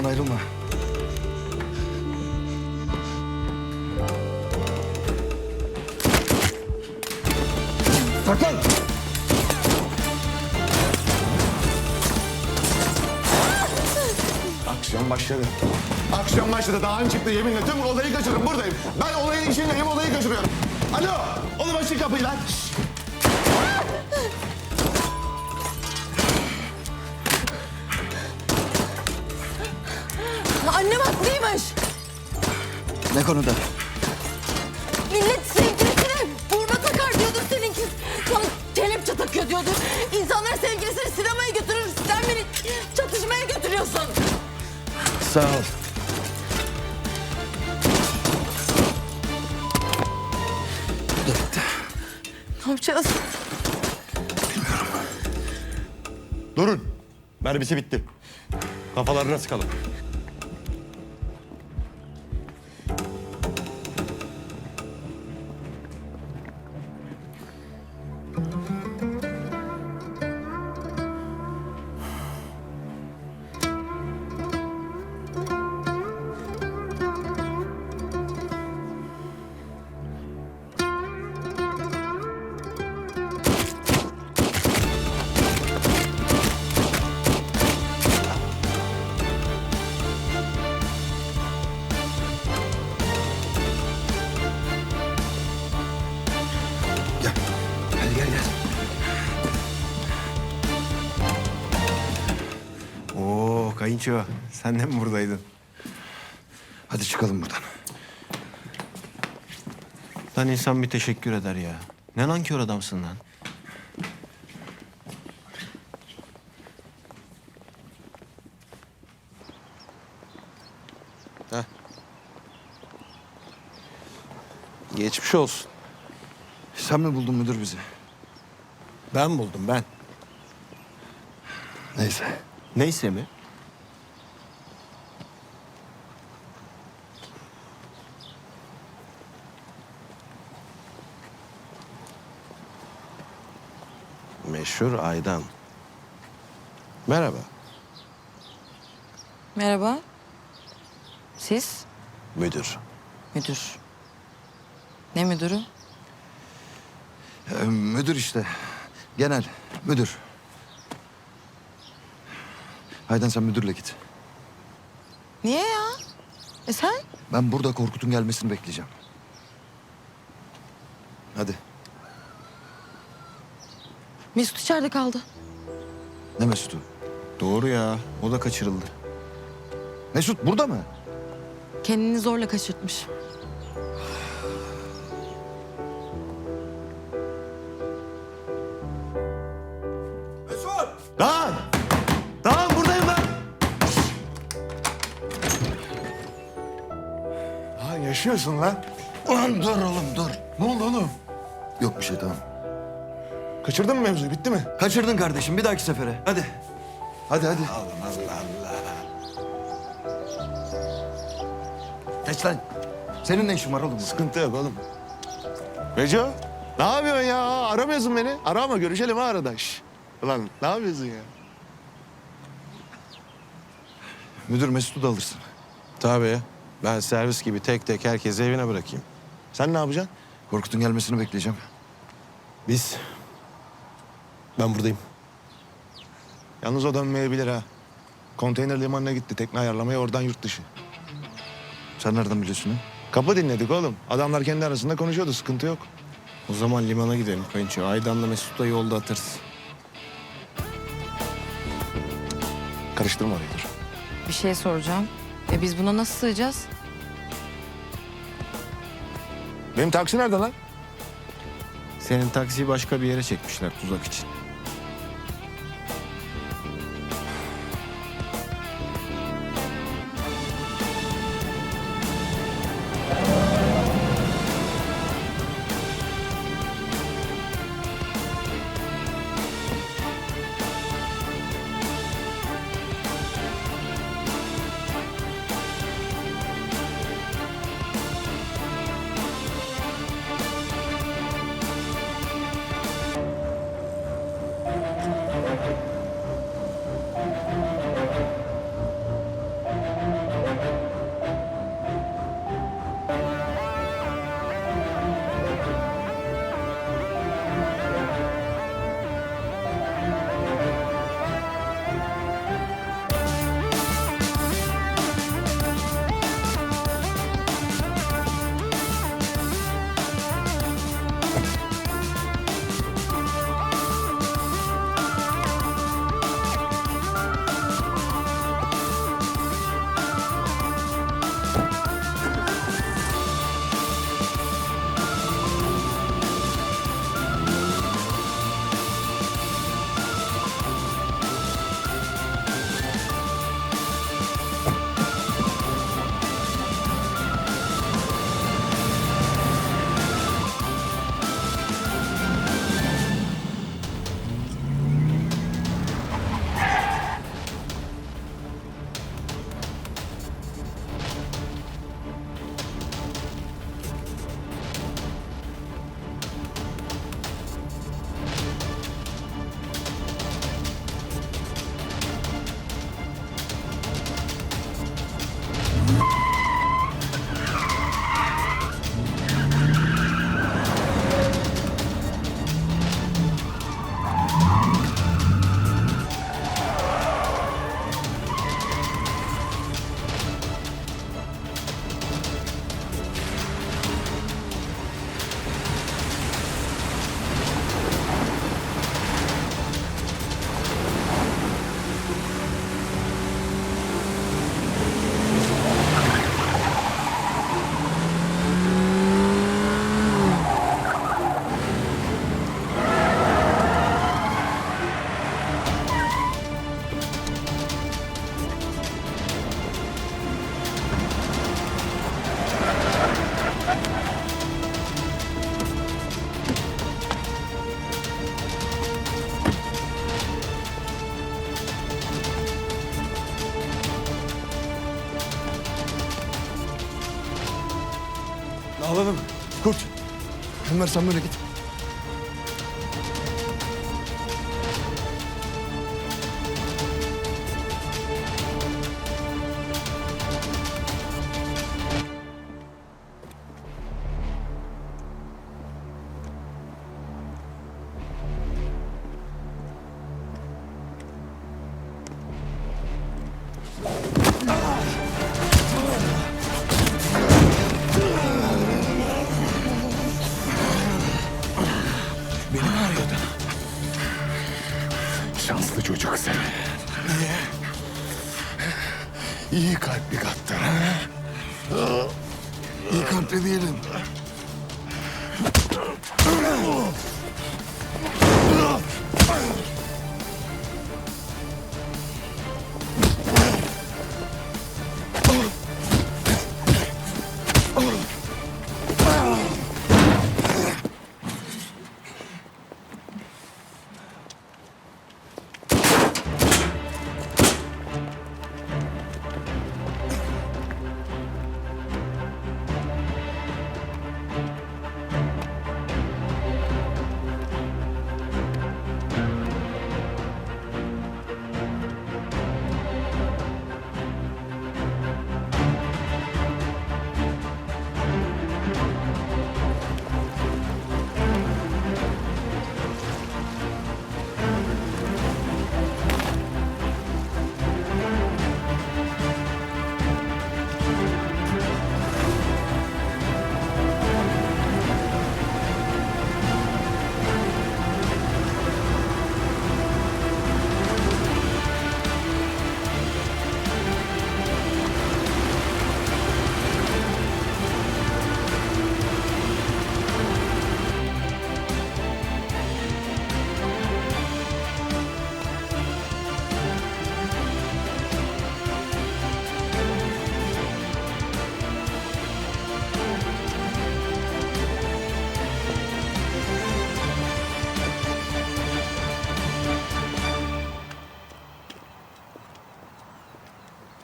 Arkamdan ayrılma. Saklan! Aksiyon başladı. Aksiyon başladı. Önce çıktı yeminle. Tüm olayı kaçırdım. Buradayım. Ben olayın içindeyim. Olayı kaçırıyorum. Alo. Oğlum açın kapıyı lan. Şşş. Haklıymış. Ne konuda? Millet sevgilisine burma takar diyordur seninki. Sana kelepçe takıyor diyordur. İnsanlar sevgilisini sinemaya götürür. Sen beni çatışmaya götürüyorsun. Sağ ol. Ne yapacağız? Durun. Mermisi bitti. Kafalarına sıkalım. Kayınço sen de mi buradaydın? Hadi çıkalım buradan. Lan insan bir teşekkür eder ya. Ne nankör adamsın lan. Heh. Geçmiş olsun. Sen mi buldun müdür bizi? Ben buldum ben. Neyse. Neyse mi? Meşhur Aydan. Merhaba. Merhaba. Siz? Müdür. Müdür. Ne müdürü? Ee, müdür işte. Genel. Müdür. Haydan sen müdürle git. Niye ya? E sen? Ben burada Korkut'un gelmesini bekleyeceğim. Hadi. Mesut içeride kaldı. Ne Mesut'u? Doğru ya. O da kaçırıldı. Mesut burada mı? Kendini zorla kaçırtmış. Dağın! Dağın buradayım ben. Ha yaşıyorsun lan. Ulan dur oğlum dur. Ne oldu oğlum? Yok bir şey tamam. Kaçırdın mı mevzuyu? Bitti mi? Kaçırdın kardeşim bir dahaki sefere. Hadi. Hadi hadi. Geç lan. Senin ne işin var oğlum? Sıkıntı yok oğlum. Reco. Ne yapıyorsun ya? Aramıyorsun beni. Arama görüşelim ha arada. Şş. Ulan ne yapıyorsun ya? Müdür Mesut'u da alırsın. Tabii. Ben servis gibi tek tek herkesi evine bırakayım. Sen ne yapacaksın? Korkut'un gelmesini bekleyeceğim. Biz... Ben buradayım. Yalnız o dönmeyebilir ha. Konteyner limanına gitti tekne ayarlamaya oradan yurt dışı. Sen nereden biliyorsun ha? Kapı dinledik oğlum. Adamlar kendi arasında konuşuyordu sıkıntı yok. O zaman limana gidelim kayınço. Aydan'la Mesut'la yolda atarız. Karıştırma orayı dur. Bir şey soracağım. E biz buna nasıl sığacağız? Benim taksi nerede lan? Senin taksiyi başka bir yere çekmişler tuzak için. Enver sen böyle git. İyi kalpli gaddar. İyi kalpli değilim.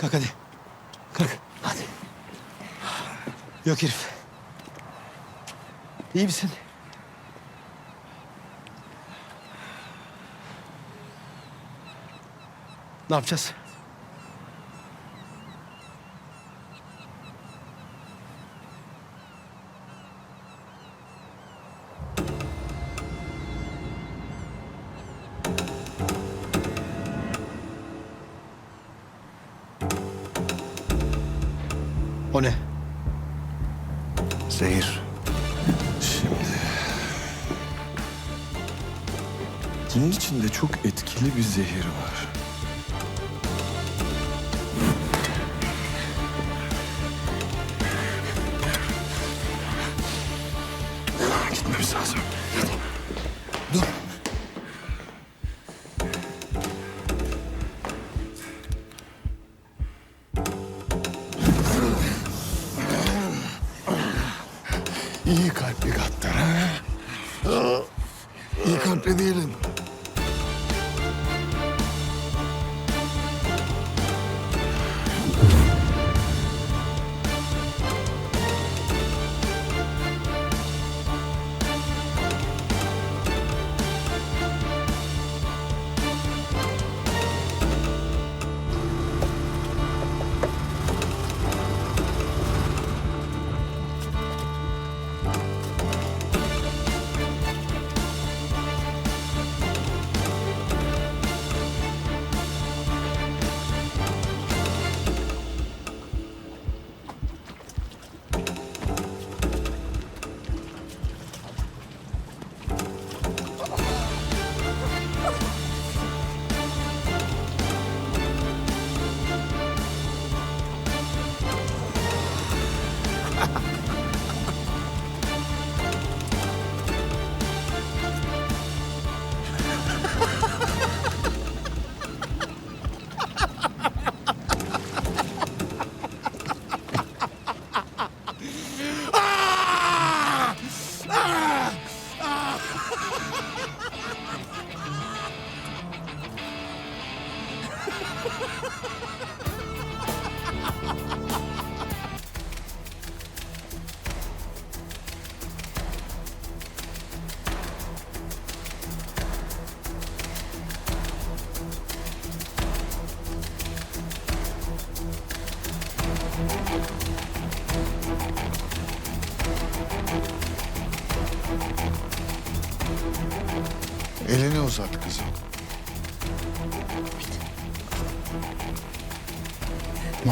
Kalk hadi. Kalk. Hadi. Yok herif. İyi misin? Ne yapacağız? Zehir. Şimdi... Bunun içinde çok etkili bir zehir var.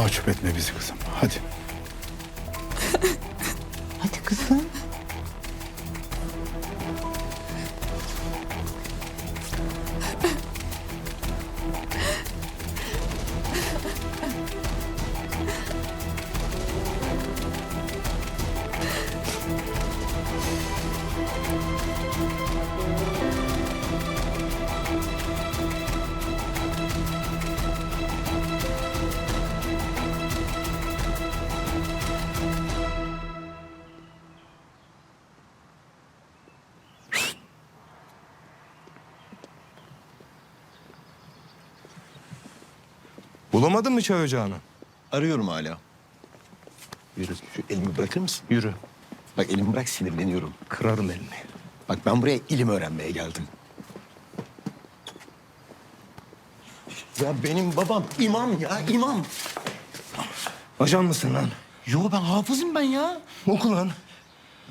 Mahcup etme bizi kızım. Bulamadın mı çay ocağını? Arıyorum hala. Yürü şu elimi bırakır mısın? Yürü. Bak elimi bırak sinirleniyorum. Kırarım elini. Bak ben buraya ilim öğrenmeye geldim. Ya benim babam imam ya imam. Ajan mısın lan? Yo ben hafızım ben ya. Oku lan.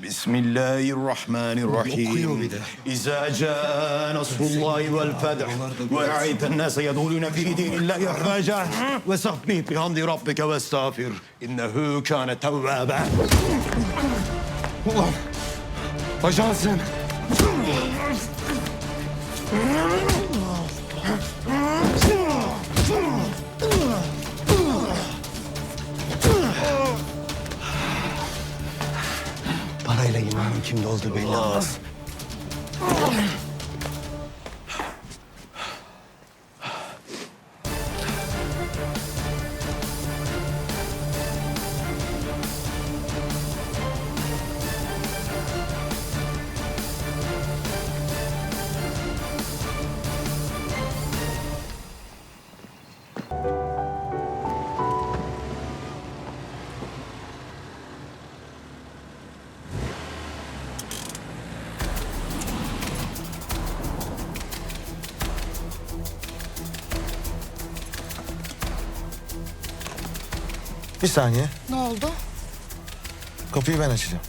بسم الله الرحمن الرحيم. إذا جاء نصر الله والفتح ورأيت الناس يدخلون في دين الله أفواجا وسبح بحمد ربك واستغفر. إنه كان توابا. Ulan ajansın. İmanın kimde olduğu belli olmaz. Bir saniye. Ne oldu? Kapıyı ben açacağım.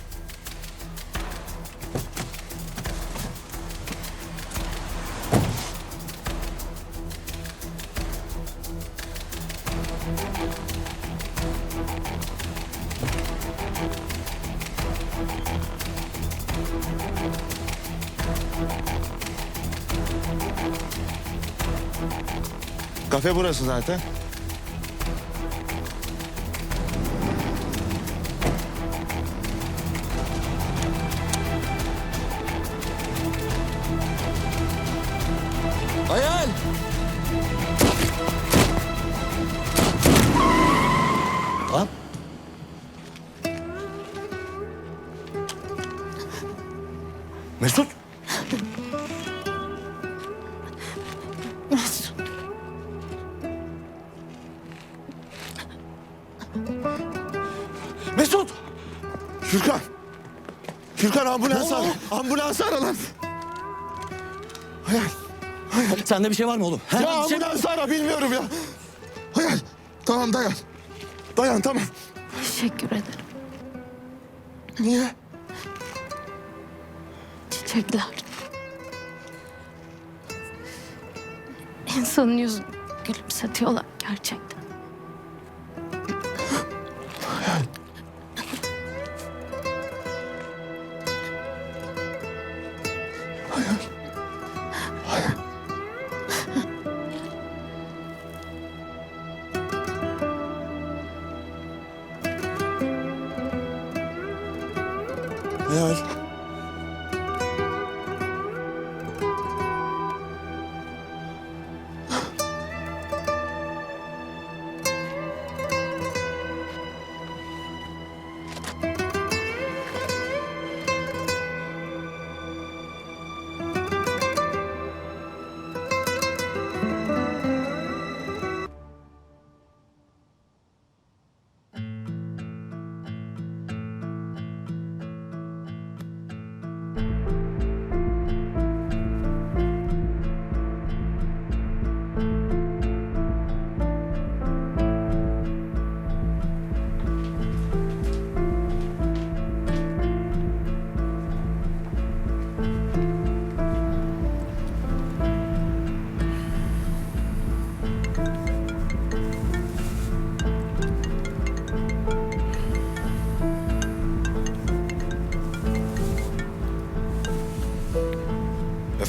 Kafe burası zaten. Ambulans ara. Ambulans ara lan. Hayal. Sende bir şey var mı oğlum? Ya ambulans ara bilmiyorum ya. Hayal. Tamam dayan. Dayan tamam. Teşekkür ederim. Niye? Çiçekler. İnsanın yüzünü gülümsetiyorlar gerçekten.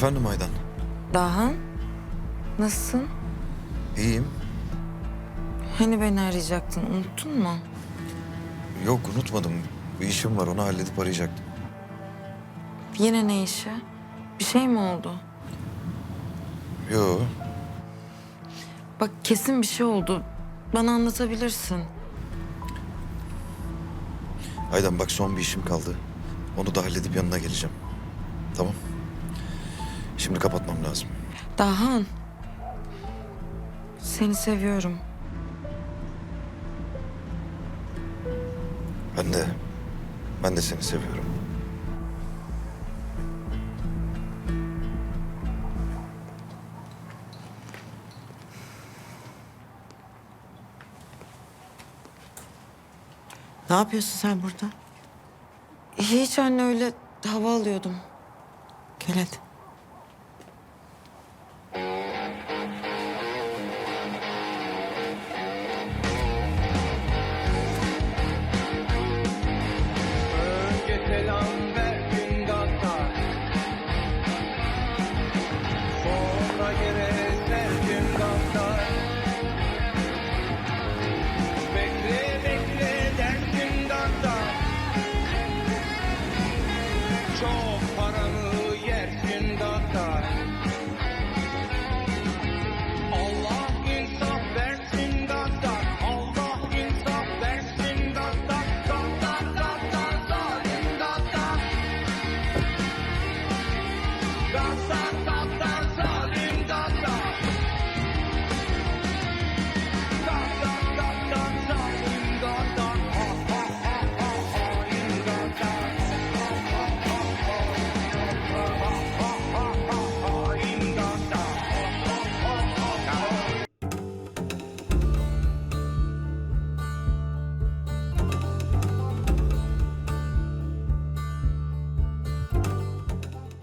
Efendim Aydan. Dahan, nasılsın? İyiyim. Hani beni arayacaktın, unuttun mu? Yok unutmadım. Bir işim var onu halledip arayacaktım. Yine ne işi? Bir şey mi oldu? Yo. Bak kesin bir şey oldu. Bana anlatabilirsin. Aydan bak son bir işim kaldı. Onu da halledip yanına geleceğim. Tamam. Şimdi kapatmam lazım. Dahan. Seni seviyorum. Ben de. Ben de seni seviyorum. Ne yapıyorsun sen burada? Hiç anne öyle hava alıyordum. Gel hadi.